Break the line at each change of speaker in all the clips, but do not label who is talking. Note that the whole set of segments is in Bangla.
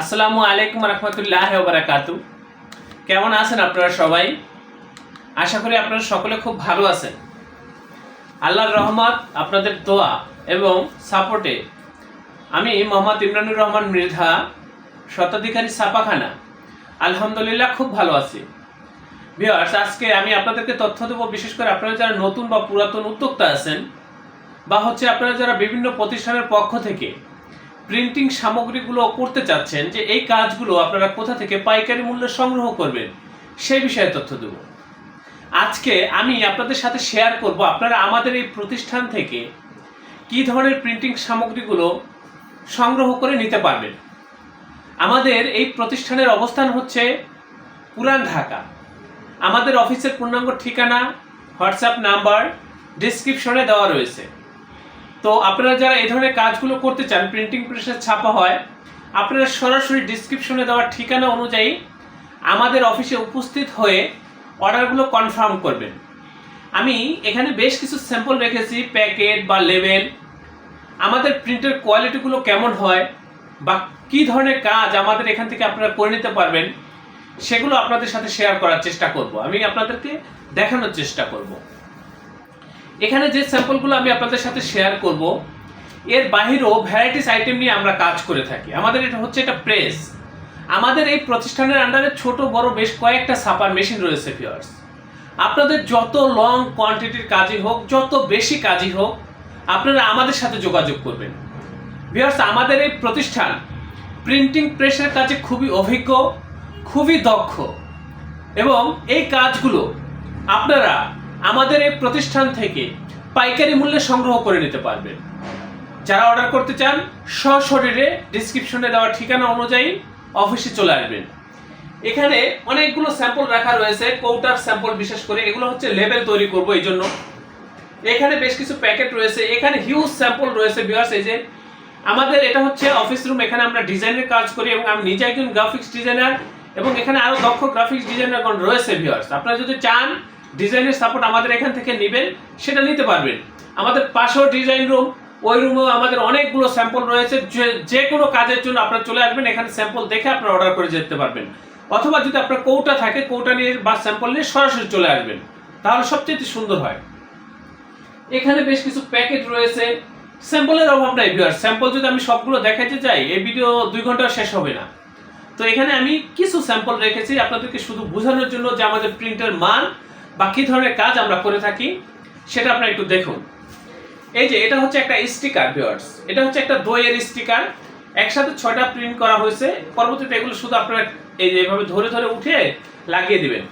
আসসালামু আলাইকুম রহমতুল্লাহ বারাকাতু। কেমন আছেন আপনারা সবাই? আশা করি আপনারা সকলে খুব ভালো আছেন। আল্লাহর রহমত, আপনাদের দোয়া এবং সাপোর্টে আমি মোহাম্মদ ইমরানুর রহমান মৃধা শতাধিকারী ছাপাখানা। আলহামদুলিল্লাহ খুব ভালো আছি। ভিওয়ার্স আজকে আমি আপনাদেরকে তথ্য দেবো, বিশেষ করে আপনারা যারা নতুন বা পুরাতন উদ্যোক্তা আছেন, বা হচ্ছে আপনারা যারা বিভিন্ন প্রতিষ্ঠানের পক্ষ থেকে প্রিন্টিং সামগ্রীগুলো করতে চাচ্ছেন যে এই কাজগুলো আপনারা কোথা থেকে পাইকারি মূল্যে সংগ্রহ করবেন সেই বিষয়ে তথ্য দেব। আজকে আমি আপনাদের সাথে শেয়ার করব আপনারা আমাদের এই প্রতিষ্ঠান থেকে কি ধরনের প্রিন্টিং সামগ্রীগুলো সংগ্রহ করে নিতে পারবেন। আমাদের এই প্রতিষ্ঠানের অবস্থান হচ্ছে পুরান ঢাকা। আমাদের অফিসের পূর্ণাঙ্গ ঠিকানা, হোয়াটসঅ্যাপ নাম্বার ডিসক্রিপশনে দেওয়া রয়েছে। তো আপনারা যারা এই ধরনের কাজগুলো করতে চান প্রিন্টিং প্রেসে ছাপা হয়, আপনারা সরাসরি ডিসক্রিপশনে দেওয়ার ঠিকানা অনুযায়ী আমাদের অফিসে উপস্থিত হয়ে অর্ডারগুলো কনফার্ম করবেন। আমি এখানে বেশ কিছু স্যাম্পল রেখেছি প্যাকেট বা লেবেল আমাদের প্রিন্টের কোয়ালিটিগুলো কেমন হয় বা কী ধরনের কাজ আমাদের এখান থেকে আপনারা করে নিতে পারবেন, সেগুলো আপনাদের সাথে শেয়ার করার চেষ্টা করব। আমি আপনাদেরকে দেখানোর চেষ্টা করব। এখানে যে স্যাম্পলগুলো আমি আপনাদের সাথে শেয়ার করব, এর বাহিরেও ভ্যারাইটিস আইটেম নিয়ে আমরা কাজ করে থাকি। আমাদের এটা হচ্ছে এটা প্রেস আমাদের এই প্রতিষ্ঠানের আন্ডারে ছোট, বড় বেশ কয়েকটা সাপার মেশিন রয়েছে ফিয়ার্স আপনাদের যত লং কোয়ান্টিটির কাজই হোক, যত বেশি কাজই হোক, আপনারা আমাদের সাথে যোগাযোগ করবেন। ভিউয়ার্স আমাদের এই প্রতিষ্ঠান প্রিন্টিং প্রেসের কাজে খুবই অভিজ্ঞ, খুবই দক্ষ। এবং এই কাজগুলো আপনারা আমাদের এই প্রতিষ্ঠান থেকে পাইকারি মূল্যে সংগ্রহ করে নিতে পারবেন। যারা অর্ডার করতে চান, সশরীরে ডিসক্রিপশনে দেওয়া ঠিকানা অনুযায়ী অফিসে চলে আসবেন। এখানে অনেকগুলো স্যাম্পল রাখা রয়েছে, কৌটার স্যাম্পল বিশেষ করে, এগুলো হচ্ছে লেবেল তৈরি করব এই জন্য। এখানে বেশ কিছু প্যাকেট রয়েছে, এখানে হিউজ স্যাম্পল রয়েছে ভিউয়ার্স এই আমাদের এটা হচ্ছে অফিস রুম এখানে আমরা ডিজাইনের কাজ করি এবং আমি নিজে একজন গ্রাফিক্স ডিজাইনার এবং এখানে আরও দক্ষ গ্রাফিক্স ডিজাইনার রয়েছে ভিউয়ার্স আপনারা যদি চান ডিজাইনের সাপোর্ট আমাদের এখান থেকে নেবেন, সেটা নিতে পারবেন। আমাদের পাশেও ডিজাইন রুম ওই রুমেও আমাদের অনেকগুলো স্যাম্পল রয়েছে। যে কোনো কাজের জন্য আপনারা চলে আসবেন, এখানে স্যাম্পল দেখে আপনারা অর্ডার করে যেতে পারবেন। অথবা যদি আপনার কৌটা থাকে, কৌটা নিয়ে বা স্যাম্পল নিয়ে সরাসরি চলে আসবেন, তাহলে সবচেয়ে সুন্দর হয়। এখানে বেশ কিছু প্যাকেট রয়েছে। স্যাম্পলের অভাব নাই ভিউয়ার স্যাম্পল যদি আমি সবগুলো দেখাতে চাই, এই ভিডিও দুই ঘণ্টা শেষ হবে না। তো এখানে আমি কিছু স্যাম্পল রেখেছি, আপনাদেরকে শুধু বোঝানোর জন্য যে আমাদের প্রিন্টের মান বা কী ধরনের কাজ আমরা করে থাকি, সেটা আপনারা একটু দেখুন। এই যে, এটা হচ্ছে একটা স্টিকার ভিউয়ার্স এটা হচ্ছে একটা দইয়ের স্টিকার। একসাথে ছয়টা প্রিন্ট করা হয়েছে। পরবর্তীতে এগুলো শুধু আপনারা এই যে এভাবে ধরে ধরে উঠে লাগিয়ে দিবেন।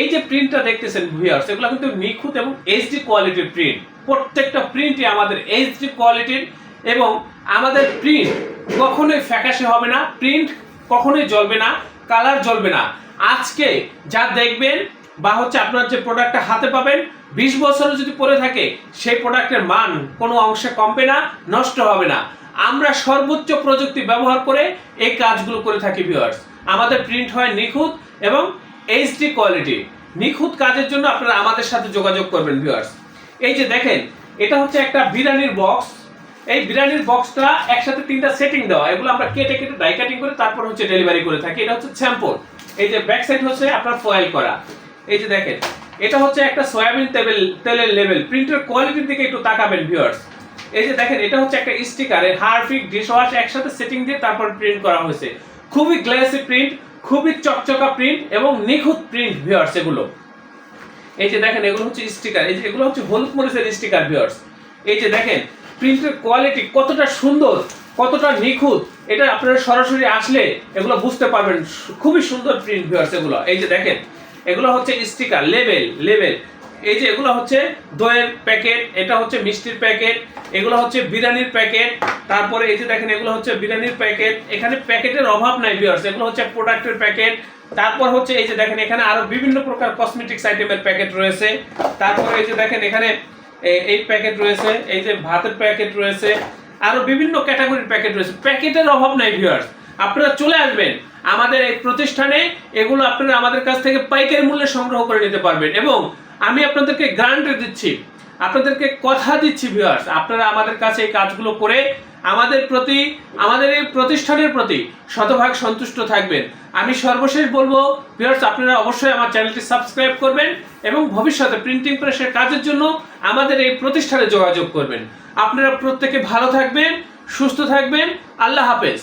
এই যে প্রিন্টটা দেখতেছেন ভিউয়ার্স এগুলো কিন্তু নিখুঁত এবং এইচডি কোয়ালিটির প্রিন্ট প্রত্যেকটা প্রিন্টই আমাদের এইচডি কোয়ালিটির এবং আমাদের প্রিন্ট কখনোই ফ্যাকাশে হবে না। প্রিন্ট কখনোই জ্বলবে না কালার জ্বলবে না। আজকে যা দেখবেন বা হচ্ছে আপনার যে প্রোডাক্টটা হাতে পাবেন, বিশ বছরও যদি পরে থাকে, সেই প্রোডাক্টের মান কোনো অংশে কমবে না, নষ্ট হবে না। আমরা সর্বোচ্চ প্রযুক্তি ব্যবহার করে এই কাজগুলো করে থাকি ভিউয়ার্স আমাদের প্রিন্ট হয় নিখুঁত এবং এইচডি কোয়ালিটি নিখুঁত কাজের জন্য আপনারা আমাদের সাথে যোগাযোগ করবেন ভিউয়ার্স এই যে দেখেন, এটা হচ্ছে একটা বিরিয়ানির বক্স এই বিরিয়ানির বক্সটা একসাথে তিনটা সেটিং দেওয়া। এগুলো আমরা কেটে কেটে ডাই কাটিং করে তারপর হচ্ছে ডেলিভারি করে থাকি। এটা হচ্ছে স্যাম্পল এই যে ব্যাক সাইড হচ্ছে আপনার ফয়েল করা। এই যে দেখেন, এটা হচ্ছে একটা সয়াবিন তেল তেলের লেভেল প্রিন্টের কোয়ালিটির দিকে একটু তাকাবেন ভিউয়ার্স এই যে দেখেন, এটা হচ্ছে একটা স্টিকার এর হারফিক ডিশ ওয়াশ একসাথে সেটিং দিয়ে তারপর প্রিন্ট করা হয়েছে। খুবই গ্লেসি প্রিন্ট খুবই চকচকা প্রিন্ট এবং নিখুঁত প্রিন্ট ভিউয়ার্স এগুলো। এই যে দেখেন, এগুলো হচ্ছে স্টিকার এই যে এগুলো হচ্ছে হলুদ মরিচের স্টিকার ভিউয়ার্স এই যে দেখেন প্রিন্টের কোয়ালিটি কতটা সুন্দর, কতটা নিখুঁত, এটা আপনারা সরাসরি আসলে এগুলো বুঝতে পারবেন। খুবই সুন্দর প্রিন্ট ভিউয়ার্স এগুলো। এই যে দেখেন এগুলো হচ্ছে স্টিকার লেবেল লেবেল এই যে এগুলো হচ্ছে দইয়ের প্যাকেট, এটা হচ্ছে মিষ্টির প্যাকেট, এগুলো হচ্ছে বিরিয়ানির প্যাকেট, তারপরে এই যে দেখেন এগুলো হচ্ছে বিরিয়ানির প্যাকেট। এখানে প্যাকেটের অভাব নাই ভিউয়ার্স এগুলো হচ্ছে প্রোডাক্টের প্যাকেট। তারপর হচ্ছে এই যে দেখেন এখানে আরও বিভিন্ন প্রকার কসমেটিক্স আইটেমের প্যাকেট রয়েছে। তারপর এই যে দেখেন এখানে এই প্যাকেট রয়েছে, এই যে ভাতের প্যাকেট রয়েছে। আরও বিভিন্ন ক্যাটাগরির প্যাকেট রয়েছে। প্যাকেটের অভাব নাই ভিউয়ার্স আপনারা চলে আসবেন। আমাদের এই প্রতিষ্ঠানে এগুলো আপনারা আমাদের কাছ থেকে পাইকারি মূল্যে সংগ্রহ করে নিতে পারবেন। এবং আমি আপনাদেরকে গ্রান্ট দিচ্ছি, আপনাদেরকে কথা দিচ্ছি ভিউয়ার্স আপনারা আমাদের কাছে এই কাজগুলো করে আমাদের প্রতি, আমাদের এই প্রতিষ্ঠানের প্রতি শতভাগ সন্তুষ্ট থাকবেন। আমি সর্বশেষ বলব ভিউয়ার্স আপনারা অবশ্যই আমার চ্যানেলটি সাবস্ক্রাইব করবেন এবং ভবিষ্যতে প্রিন্টিং প্রেসের কাজের জন্য আমাদের এই প্রতিষ্ঠানে যোগাযোগ করবেন। আপনারা প্রত্যেকে ভালো থাকবেন, সুস্থ থাকবেন, আল্লাহ হাফেজ।